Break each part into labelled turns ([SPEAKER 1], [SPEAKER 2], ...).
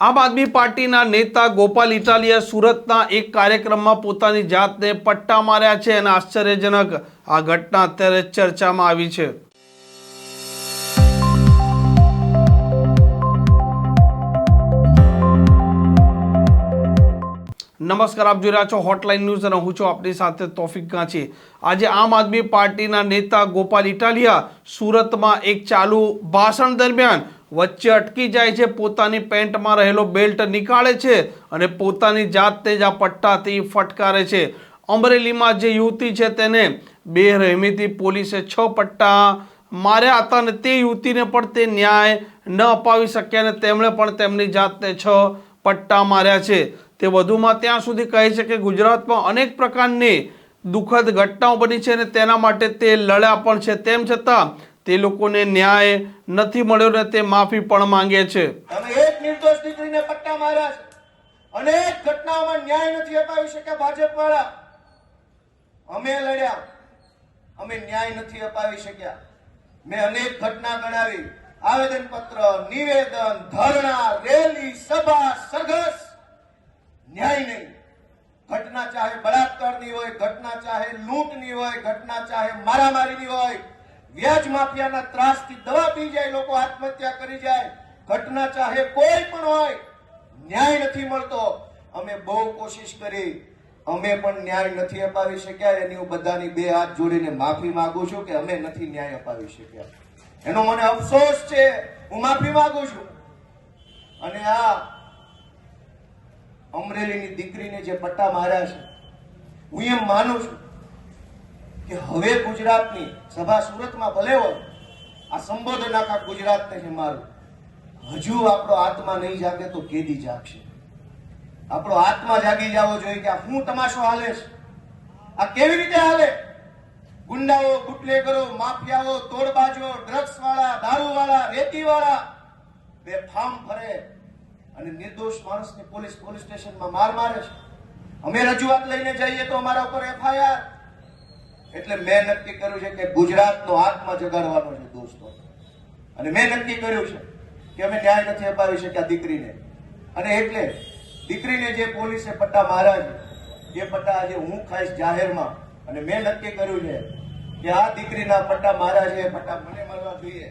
[SPEAKER 1] આમ આદમી પાર્ટીના નેતા ગોપાલ ઇટાલિયા સુરતના એક કાર્યક્રમમાં પોતાની જાતને પટ્ટા માર્યા છે અને આશ્ચર્યજનક આ ઘટના અત્યારે ચર્ચામાં આવી છે. નમસ્કાર, આપ જોઈ રહ્યા છો હોટલાઇન ન્યૂઝ અને હું છું આપની સાથે તોફિક ગાંચી. આજે આમ આદમી પાર્ટીના નેતા ગોપાલ ઇટાલિયા સુરતમાં એક ચાલુ ભાષણ દરમિયાન વચ્ચે અટકી જાય છે, પોતાની પેન્ટમાં રહેલો બેલ્ટ નીકાળે છે અને પોતાની જાતને જ આ પટ્ટાથી ફટકારે છે. અમરેલીમાં જે યુવતી છે તેને બેરહેમીથી પોલીસે છ પટ્ટા માર્યા હતા અને તે યુવતીને પણ તે ન્યાય ન અપાવી શક્યા અને તેમણે પણ તેમની જાતને છ પટ્ટા માર્યા છે. તે વધુમાં ત્યાં સુધી કહે છે કે ગુજરાતમાં અનેક પ્રકારની દુઃખદ ઘટનાઓ બની છે અને તેના માટે તે લડ્યા પણ છે. તેમ છતાં તે લોકોને ન્યાય નથી મળ્યો ને તે માફી પણ માંગે છે.
[SPEAKER 2] તમે એક નિર્દોષ દીકરીને પટ્ટા માર્યા છે. અનેક ઘટનાઓમાં ન્યાય નથી અપાવી શક્યા ભાજપ વાળા અમે લડ્યા. અમે ન્યાય નથી અપાવી શક્યા. મેં અનેક ઘટના ગણાવી. આવેદન પત્ર નિવેદન, ધરણા, રેલી, સભા, સરઘસ. ન્યાય નહીં. ઘટના ચાહે બળાત્કારની હોય, ઘટના ચાહે લૂંટની હોય, ઘટના ચાહે મારામારીની હોય વ્યાજ માફિયાના ત્રાસથી દવા પી જાય, લોકો આત્મહત્યા કરી જાય. ઘટના ચાહે કોઈ પણ હોય, ન્યાય નથી મળતો. અમે બહુ કોશિશ કરી, અમે પણ ન્યાય નથી અપાવી શક્યા. એની હું બધાની બે હાથ જોડીને માફી માંગુ છું કે અમે નથી ન્યાય અપાવી શક્યા. એનો મને અફસોસ છે, હું માફી માંગુ છું. અને આ અમરેલીની દીકરીને જે પટ્ટા માર્યા છે, હું એમ માનું છું કે હવે ગુજરાતની સભા સુરતમાં ભલે હોય, આ સંબોધન આખા ગુજરાતને છે મારું. હજુ આપણો આત્મા નહીં જાગે તો કેદી જાગશે? આપણો આત્મા જાગી જવો જોઈએ કે આ શું તમાશો હાલે છે? આ કેવી રીતે હાલે? ગુંડાઓ, બુટલેગરો, માફિયાઓ, તોડબાજો ડ્રગ્સ વાળા દારૂ વાળા રેતી વાળા બેફામ ફરે અને નિર્દોષ માણસને પોલીસ પોલીસ સ્ટેશનમાં માર મારે છે. અમે રજૂઆત લઈને જઈએ તો અમારા ઉપર એફઆઈઆર એટલે મેં નક્કી કર્યું છે કે ગુજરાતનો આત્મા જગાડવાનો છે દોસ્તો અને મેં નક્કી કર્યું છે કે અમે ન્યાય નથી અપાવી શક્યા દીકરીને. અને એટલે દીકરીને જે પોલીસે પટ્ટા માર્યા છે એ પટ્ટા આજે હું ખાઈશ જાહેરમાં. અને મેં નક્કી કર્યું છે કે આ દીકરીના પટ્ટા માર્યા છે એ પટ્ટા મને મળવા જોઈએ.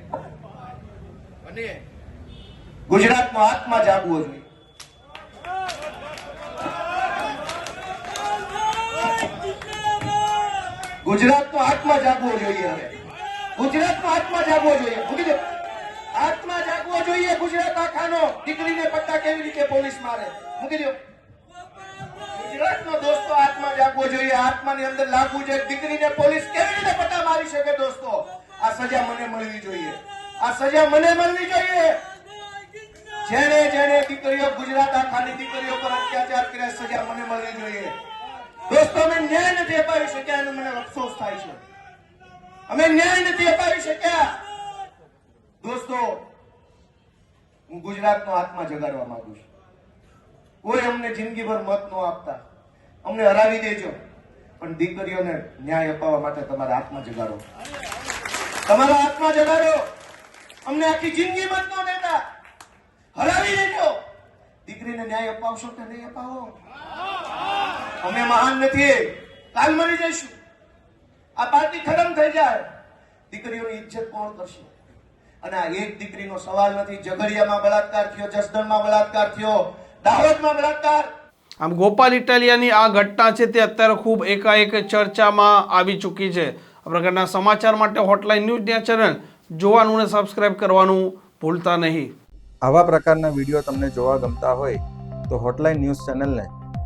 [SPEAKER 2] અને ગુજરાતનો આત્મા જાગવો જોઈએ. ગુજરાતનો આત્મા જાગવો જોઈએ હવે. ગુજરાતનો આત્મા જાગવો જોઈએ. આત્મા જાગવો જોઈએ ગુજરાત આખાનો. દીકરીને પટ્ટા કેવી રીતે પોલીસ મારે? મૂકી દો ગુજરાતનો દોસ્તો આત્મા જાગવો જોઈએ. આત્માની અંદર લાગવું જોઈએ દીકરીને પોલીસ કેવી રીતે પટ્ટા મારી શકે દોસ્તો? આ સજા મને મળવી જોઈએ. આ સજા મને મળવી જોઈએ. જેને જેને દીકરીઓ ગુજરાત આખાની દીકરીઓ પર અત્યાચાર કર્યા, સજા મને મળવી જોઈએ. દોસ્તો, અમે ન્યાય નથી અપાવી શક્યા એનો મને અફસોસ થાય છે. અમે ન્યાય નથી અપાવી શક્યા. દોસ્તો, હું ગુજરાતનો આત્મા જગાડવા માંગુ છું. કોઈ અમને જિંદગીભર મત ન આપતા. અમને હરાવી દેજો. પણ દીકરીઓને ન્યાય અપાવવા માટે તમારા આત્મા જગાડો. તમારા આત્મા જગાડો. અમને આખી જિંદગી મત ન દેતા. હરાવી દેજો. દીકરીને ન્યાય અપાવશો કે નહીં અપાવો? અમે મહાન નથી. કાલ મરી જઈશું. આ પાર્ટી ખતમ થઈ જાય. દીકરીઓની ઇજ્જત કોણ કરશે? અને આ એક દીકરીનો સવાલ નથી. ઝઘડિયામાં બળાત્કાર થયો જસદણમાં બળાત્કાર થયો દાહોદમાં બળાત્કાર.
[SPEAKER 1] આમ ગોપાલ ઇટાલિયાની આ ઘટના છે તે અત્યારે ખૂબ એકાએક ચર્ચામાં આવી ચૂકી છે. આ પ્રકારના સમાચાર માટે હોટલાઇન ન્યૂઝ ચેનલ જોવાનું અને સબસ્ક્રાઇબ કરવાનું ભૂલતા નહીં.
[SPEAKER 3] આવા પ્રકારના વીડિયો તમને જોવા ગમતા હોય તો હોટલાઇન ન્યૂઝ ચેનલને